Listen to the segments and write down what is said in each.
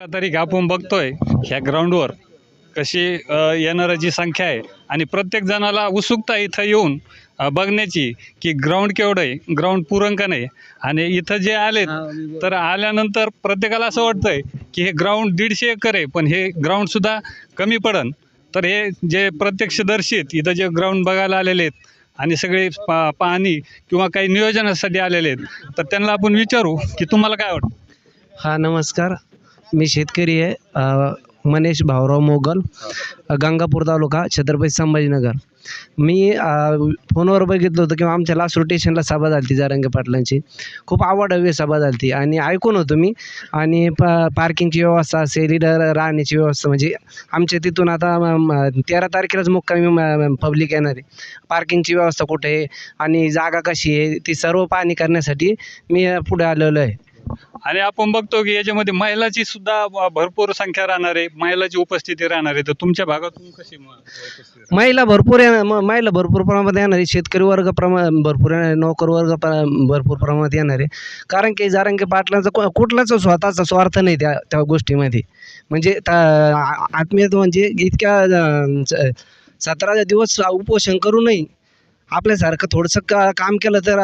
तारीख आपण बघतोय ह्या ग्राउंडवर कशी येणाऱ्याची संख्या आहे. आणि प्रत्येक जणाला उत्सुकता इथं येऊन बघण्याची की ग्राउंड केवढं आहे ग्राउंड पुरण का नाही. आणि इथं जे आले तर आल्यानंतर प्रत्येकाला असं वाटतंय की हे ग्राउंड दीडशे एकर आहे पण हे ग्राउंडसुद्धा कमी पडन. तर हे जे प्रत्यक्षदर्शीत इथं जे ग्राउंड बघायला आलेले आहेत आणि सगळे पा पाहणी किंवा काही नियोजनासाठी आलेले आहेत तर त्यांना आपण विचारू की तुम्हाला काय वाटतं? हा नमस्कार. मी शेतकरी आहे मनेश भाऊराव मोगल गंगापूर तालुका छत्रपती संभाजीनगर. मी फोनवर बघितलं होतं किंवा आमच्या लास्ट रोटेशनला सभा झाली होती जारंगे पाटलांची. खूप आवड सभा झाली होती आणि ऐकून होतो मी. आणि प पार्किंगची व्यवस्था असेल राहण्याची व्यवस्था म्हणजे आमच्या तिथून आता तेरा तारखेलाच मुक्कामी पब्लिक येणार आहे. पार्किंगची व्यवस्था कुठे आहे आणि जागा कशी आहे ती सर्व पाहणी करण्यासाठी मी पुढे आलेलो आहे. आणि आपण बघतो की याच्यामध्ये महिलाची सुद्धा भरपूर संख्या राहणार आहे महिलाची उपस्थिती राहणार आहे. तर तुमच्या भागातून कशी म- उपस्थिती राहणार? महिला भरपूर येणार म- महिला भरपूर प्रमाणात येणार आहे. शेतकरी वर्ग प्रमा भरपूर येणार आहे नोकर वर्ग प्र- भरपूर प्रमाणात येणार आहे. कारण की जारंगे पाटलांचा कुठलाच स्वतःचा स्वार्थ नाही त्या त्या गोष्टीमध्ये. म्हणजे त्या- आ- आत्मीयत म्हणजे इतक्या अं, स- सतरा दिवस उपोषण करूनही आपल्यासारखं थोडंसं का काम केलं तर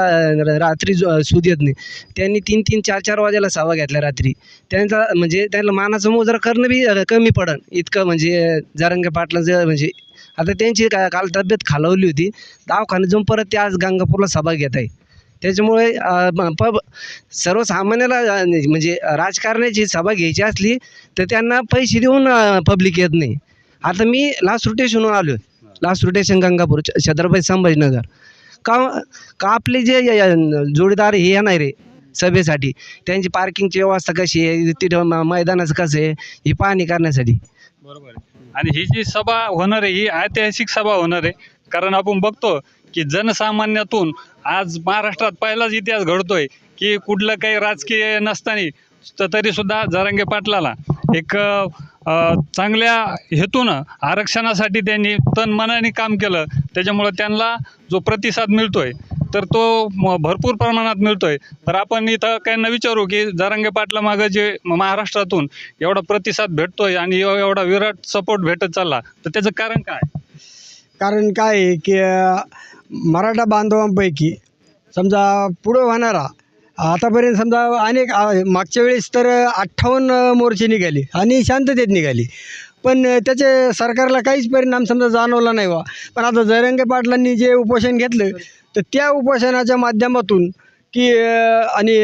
रात्री सूद येत नाही. त्यांनी तीन तीन चार चार वाजेला सभा घेतल्या रात्री. त्यांचा म्हणजे त्यांना मानाचं मोजरा करणं बी कमी पडन. इतकं म्हणजे जारंगे पाटलाचं म्हणजे आता त्यांची का काल तब्येत खालावली होती. दवाखान्यात जाऊन परत ते आज गंगापूरला सभा घेत आहे. त्याच्यामुळे पब सर्वसामान्याला म्हणजे राजकारण्याची सभा घ्यायची असली तर त्यांना पैसे देऊन पब्लिक येत नाही. आता मी लास्ट रोटेशनवर आलो आहे लास्ट रोटेशन गंगापूर छत्रपती संभाजीनगर. का का आपले जे जोडीदार हे येणार रे सभेसाठी? त्यांची पार्किंगची व्यवस्था कशी आहे? तिथं मैदानाचं कसं आहे? ही पाहणी करण्यासाठी. बरोबर आणि ही जी सभा होणार आहे ही ऐतिहासिक सभा होणार आहे. कारण आपण बघतो की जनसामान्यातून आज महाराष्ट्रात पहिलाच इतिहास घडतोय की कुठलं काही राजकीय नसताना तर तरीसुद्धा जरांगे पाटलाला एक चांगल्या हेतूनं आरक्षणासाठी त्यांनी तन मनाने काम केलं. त्याच्यामुळं त्यांना जो प्रतिसाद मिळतोय तर तो म- भरपूर प्रमाणात मिळतोय. तर आपण इथं काहींना विचारू की जरांगे पाटलामागं जे महाराष्ट्रातून एवढा प्रतिसाद भेटतोय आणि एवढा विराट सपोर्ट भेटत चालला तर त्याचं कारण काय? कारण काय आहे की मराठा बांधवांपैकी समजा पुढं होणारा आतापर्यंत समजा अनेक मागच्या वेळेस तर अठ्ठावन्न मोर्चे निघाले आणि शांततेत निघाली. पण त्याचे सरकारला काहीच परिणाम समजा जाणवला नाही वा पण आता जयरंगे पाटलांनी जे उपोषण घेतलं तर त्या उपोषणाच्या माध्यमातून की आणि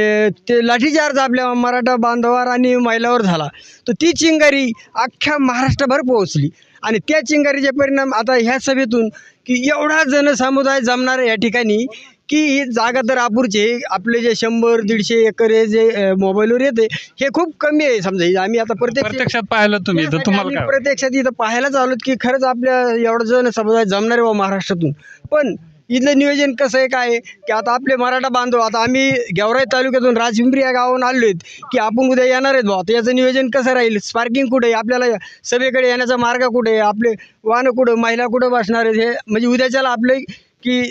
ते लाठीचार्ज आपल्या मराठा बांधवावर आणि महिलावर झाला तर ती चिंगारी अख्ख्या महाराष्ट्रभर पोहोचली. आणि त्या चिंगारीचे परिणाम आता ह्या सभेतून की एवढा जनसमुदाय जमणार या ठिकाणी की ही जागा तर अपुरची आपले जे शंभर दीडशे एकर हे जे मोबाईलवर येते हे खूप कमी आहे समजा. आम्ही आता प्रत्यक्ष प्रत्यक्षात पाहिलं तुम्ही तर तुम्हाला आम्ही काय वाटतं? प्रत्यक्षात इथं पाहायलाच आलो की खरंच आपल्या एवढं जण समुदाय जमणार आहे बा महाराष्ट्रातून. पण इथलं नियोजन कसं आहे काय आहे? की आता आपले मराठा बांधव आता आम्ही गेवराई तालुक्यातून राजपिंपरी या गावाहून आलो आहेत की आपण उद्या येणार आहेत भाऊ तर याचं नियोजन कसं राहील? स्पार्किंग कुठे आहे? आपल्याला सभेकडे येण्याचा मार्ग कुठे आहे? आपले वाहनं कुठं महिला कुठं बसणार आहेत? हे म्हणजे उद्याच्याला आपले की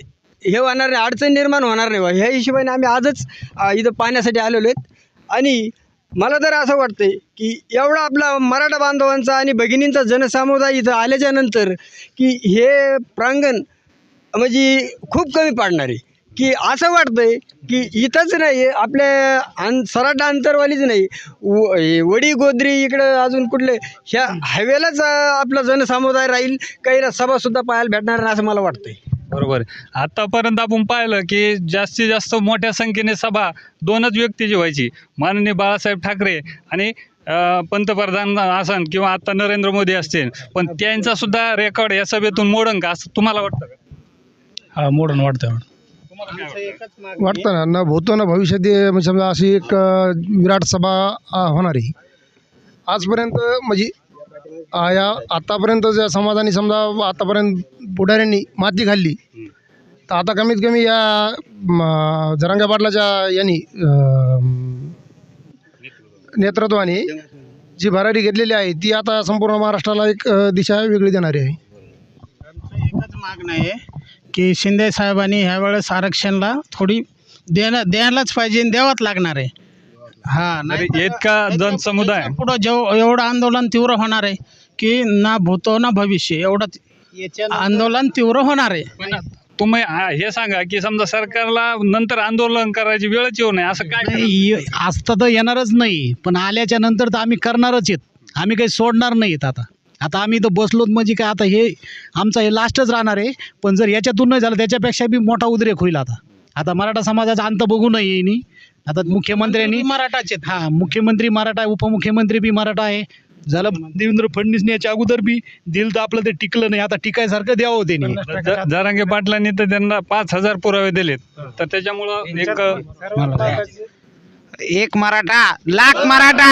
हे होणार नाही अडचण निर्माण होणार नाही बा. ह्या हिशोबाने आम्ही आजच इथं पाहण्यासाठी आलेलो आहेत. आणि मला तर असं वाटतं की एवढा आपला मराठा बांधवांचा आणि भगिनींचा जनसमुदाय इथं आल्याच्यानंतर की हे प्रांगण म्हणजे खूप कमी पाडणार. आहे की असं वाटतंय की इथंच नाही आपल्या अन सराटा अंतरवालीच नाही. व वडी गोद्री इकडं अजून कुठले ह्या हायवेलाच आपला जनसमुदाय राहील काही सभासुद्धा पाहायला भेटणार नाही असं मला वाटतंय. बरोबर. आतापर्यंत आपण पाहिलं की जास्तीत जास्त मोठ्या संख्येने सभा दोनच व्यक्तीची व्हायची. माननीय बाळासाहेब ठाकरे आणि पंतप्रधान आसन किंवा आता नरेंद्र मोदी असतील. पण त्यांचा सुद्धा रेकॉर्ड या सभेतून मोडन का असं तुम्हाला वाटतं का? हा मोडून वाटतं. वाटतं? वाटतं ना न भूतो ना भविष्यात हे म्हणजे समजा अशी एक विराट सभा होणार. आहे आजपर्यंत म्हणजे या आतापर्यंत ज्या समाजाने समजा आतापर्यंत पुढाऱ्यांनी माती खाल्ली तर आता कमीत कमी या म, जरांगा पाटलाच्या यांनी नेतृत्वाने जी भरारी घेतलेली आहे ती आता संपूर्ण महाराष्ट्राला एक दिशा वेगळी देणारी आहे. एकच मागणं आहे की शिंदे साहेबांनी ह्यावेळेस आरक्षणला थोडी देणं द्यायलाच पाहिजे आणि द्यावाच लागणार आहे. हा तर इतका जनसमुदाय पुढं जेव एवढं आंदोलन तीव्र होणार आहे की ना भूतो ना भविष्य एवढं आंदोलन तीव्र होणार आहे. पण तुम्ही हे सांगा की समजा सरकारला नंतर आंदोलन करायची वेळच येऊ नये असं काय करायचं? नाही असतं तर येणारच नाही पण आल्याच्यानंतर तर आम्ही करणारच आहेत. आम्ही काही सोडणार नाहीत आता. आता आम्ही तर बसलोत म्हणजे काय आता हे आमचं हे लास्टच राहणार आहे. पण जर याच्यातून नाही झालं त्याच्यापेक्षा बी मोठा उद्रेक होईल आता. आता मराठा समाजाचा अंत बघू नये येईनी आता मुख्यमंत्र्यांनी मराठाचे हा मुख्यमंत्री मराठा आहे उपमुख्यमंत्री बी मराठा आहे. झालं देवेंद्र फडणवीसने याच्या अगोदर बी दिलं तर आपलं ते टिकलं नाही. आता टिकायसारखं द्यावं त्यांनी. जरांगे पाटलांनी तर त्यांना पाच हजार पुरावे दिलेत. तर त्याच्यामुळं एक एक मराठा लाख मराठा.